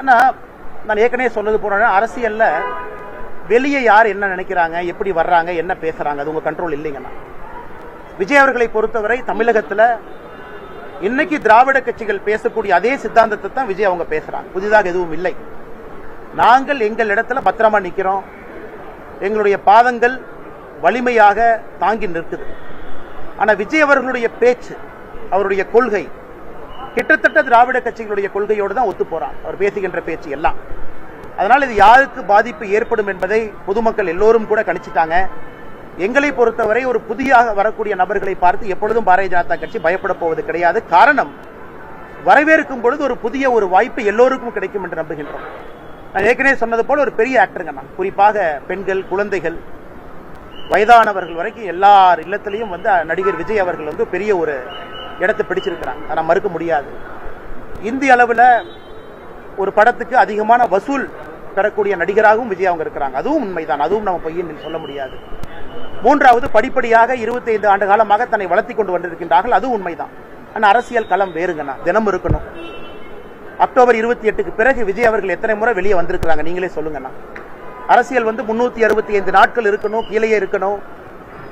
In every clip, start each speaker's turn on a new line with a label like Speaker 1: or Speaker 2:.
Speaker 1: அண்ணா நான் ஏற்கனவே சொன்னது போன அரசியலில் வெளியே யார் என்ன நினைக்கிறாங்க எப்படி வர்றாங்க என்ன பேசுகிறாங்க அது உங்கள் கண்ட்ரோல் இல்லைங்கண்ணா. விஜய் அவர்களை பொறுத்தவரை தமிழகத்தில் இன்னைக்கு திராவிட கட்சிகள் பேசக்கூடிய அதே சித்தாந்தத்தை தான் விஜய் அவங்க பேசுகிறாங்க புதிதாக எதுவும் இல்லை. நாங்கள் எங்கள் இடத்துல பத்திரமா நிற்கிறோம் எங்களுடைய பாதங்கள் வலிமையாக தாங்கி நிற்குது. ஆனால் விஜய் அவர்களுடைய பேச்சு அவருடைய கொள்கை கிட்டத்தட்ட திராவிட கட்சிகளுடைய கொள்கையோடு தான் ஒத்து போறான். அவர் பேசுகின்ற பேச்சு எல்லாம். அதனால் இது யாருக்கு பாதிப்பு ஏற்படும் என்பதை பொதுமக்கள் எல்லோரும் கூட கணிச்சிட்டாங்க. எங்களை பொறுத்தவரை ஒரு புதியாக வரக்கூடிய நபர்களை பார்த்து எப்பொழுதும் பாரதிய ஜனதா கட்சி பயப்பட போவது கிடையாது. காரணம் வரவேற்கும் பொழுது ஒரு புதிய ஒரு வாய்ப்பு எல்லோருக்கும் கிடைக்கும் என்று நம்புகின்றோம். நான் ஏற்கனவே சொன்னது போல ஒரு பெரிய ஆக்டருங்க நான். குறிப்பாக பெண்கள் குழந்தைகள் வயதானவர்கள் வரைக்கும் எல்லார் இல்லத்திலையும் வந்து நடிகர் விஜய் அவர்கள் வந்து பெரிய ஒரு இடத்தை பிடிச்சிருக்கிறாங்க அதை மறுக்க முடியாது. இந்திய அளவில் ஒரு படத்துக்கு அதிகமான வசூல் பெறக்கூடிய நடிகராகவும் விஜய் அவங்க இருக்கிறாங்க. அதுவும் உண்மைதான். அதுவும் நம்ம பொய்யின் சொல்ல முடியாது. மூன்றாவது படிப்படியாக 25 ஆண்டு காலமாக தன்னை வளர்த்தி கொண்டு வந்திருக்கின்றார்கள். அதுவும் உண்மைதான். ஆனால் அரசியல் களம் வேறுங்கண்ணா. தினம் இருக்கணும். அக்டோபர் இருபத்தி எட்டுக்கு பிறகு விஜய் அவர்கள் எத்தனை முறை வெளியே வந்திருக்கிறாங்க? நீங்களே சொல்லுங்கண்ணா. அரசியல் வந்து முன்னூற்றி அறுபத்தி ஐந்து நாட்கள் இருக்கணும் கீழே இருக்கணும்.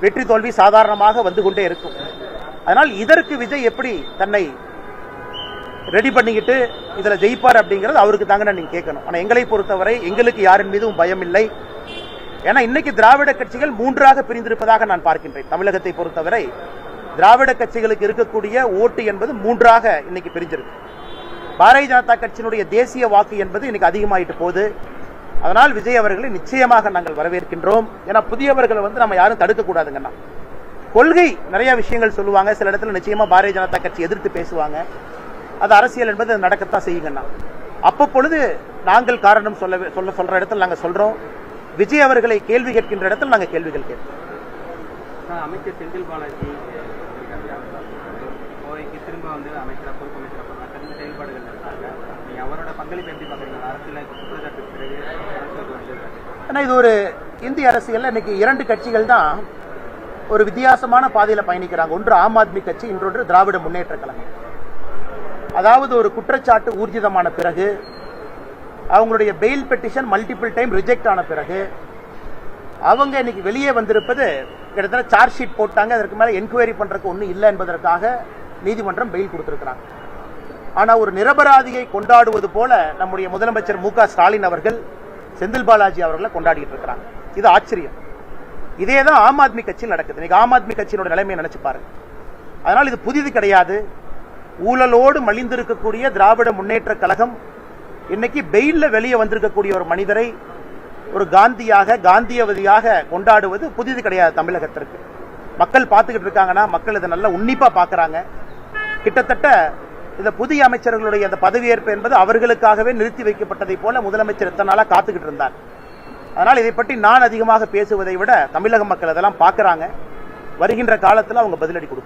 Speaker 1: வெற்றி தோல்வி சாதாரணமாக வந்து கொண்டே இருக்கும். அதனால் இதற்கு விஜய் எப்படி தன்னை ரெடி பண்ணிக்கிட்டு இதுல ஜெயிப்பார் அப்படிங்கிறது அவருக்கு தாங்க நீங்க கேட்கணும். ஆனா எங்களை பொறுத்தவரை எங்களுக்கு யாரின் மீதும் பயம் இல்லை. ஏன்னா இன்னைக்கு திராவிட கட்சிகள் மூன்றாக பிரிந்திருப்பதாக நான் பார்க்கின்றேன். தமிழகத்தை பொறுத்தவரை திராவிட கட்சிகளுக்கு இருக்கக்கூடிய ஓட்டு என்பது மூன்றாக இன்னைக்கு பிரிஞ்சிருக்கு. பாரதிய ஜனதா கட்சியினுடைய தேசிய வாக்கு என்பது இன்னைக்கு அதிகமாயிட்டு போகுது. அதனால் விஜய் அவர்களை நிச்சயமாக நாங்கள் வரவேற்கின்றோம். ஏன்னா புதியவர்களை வந்து நம்ம யாரும் தடுக்கக்கூடாதுங்கண்ணா. கொள்கை நிறைய விஷயங்கள் சொல்லுவாங்க. சில இடத்துல நிச்சயமா பாரதிய ஜனதா கட்சி எதிர்த்து பேசுவாங்க. அது அரசியல் என்பது நடக்கத்தான் செய்யுங்கண்ணா. அப்பப்பொழுது நாங்கள் காரணம் சொல்ல சொல்ல சொல்ற இடத்துல நாங்க சொல்றோம். விஜய் அவர்களை கேள்வி கேட்கின்ற இடத்துல நாங்க கேள்விகள்
Speaker 2: ஆஹ் அமைச்சர் செந்தில் பாலாஜி. கோவைக்கு திரும்ப வந்து அமைச்சரா பொறுப்பு சிறந்த செயல்பாடுகள் இருக்காங்க. நீங்க அவரோட பங்களிப்பு எப்படி பாக்குறீங்க அரசியல குற்றச்சாட்டுக்கு பிறகு அரசியலுக்கு வந்திருக்காரு
Speaker 1: ஆனா இது ஒரு இந்திய அரசியல்ல இன்னைக்கு இரண்டு கட்சிகள் தான் ஒரு வித்தியாசமான பாதையில் பயணிக்கிறாங்க. ஒன்று ஆம் ஆத்மி கட்சி இன்றொன்று திராவிட முன்னேற்ற கழகம். அதாவது ஒரு குற்றச்சாட்டு ஊர்ஜிதமான பிறகு அவங்களுடைய bail petition multiple time reject ஆன பிறகு அவங்க இன்னைக்கு வெளியே வந்திருப்பது கிட்டத்தட்ட சார்ஜ் ஷீட் போட்டாங்க. அதற்கு மேலே என்கொயரி பண்ணுறதுக்கு ஒன்றும் இல்லை என்பதற்காக நீதிமன்றம் பெயில் கொடுத்துருக்குறாங்க. ஆனால் ஒரு நிரபராதியை கொண்டாடுவது போல நம்முடைய முதலமைச்சர் மு க ஸ்டாலின் அவர்கள் செந்தில் பாலாஜி அவர்களை கொண்டாடிட்டு இருக்கிறாங்க. இது ஆச்சரியம். இதே தான் ஆம் ஆத்மி கட்சியில் நடக்குது. இன்னைக்கு ஆம் ஆத்மி கட்சியினோட நிலைமையை நினைச்சு பாருங்க. அதனால் இது புதிது கிடையாது. ஊழலோடு மலிந்திருக்கக்கூடிய திராவிட முன்னேற்ற கழகம் இன்னைக்கு பெயில்ல வெளியே வந்திருக்கக்கூடிய ஒரு மனிதரை ஒரு காந்தியாக காந்தியவதியாக கொண்டாடுவது புதிது கிடையாது தமிழகத்திற்கு. மக்கள் பார்த்துக்கிட்டு இருக்காங்கன்னா மக்கள் இதை நல்லா உன்னிப்பாக பார்க்குறாங்க. கிட்டத்தட்ட இந்த புதிய அமைச்சர்களுடைய அந்த பதவியேற்பு என்பது அவர்களுக்காகவே நிறுத்தி வைக்கப்பட்டதை போல முதலமைச்சர் இத்தனை நாளாக காத்துக்கிட்டு இருந்தார். அதனால் இதை பற்றி நான் அதிகமாக பேசுவதை விட தமிழக மக்கள் அதெல்லாம் பார்க்குறாங்க. வருகின்ற காலத்தில் அவங்க பதிலடி கொடுக்கும்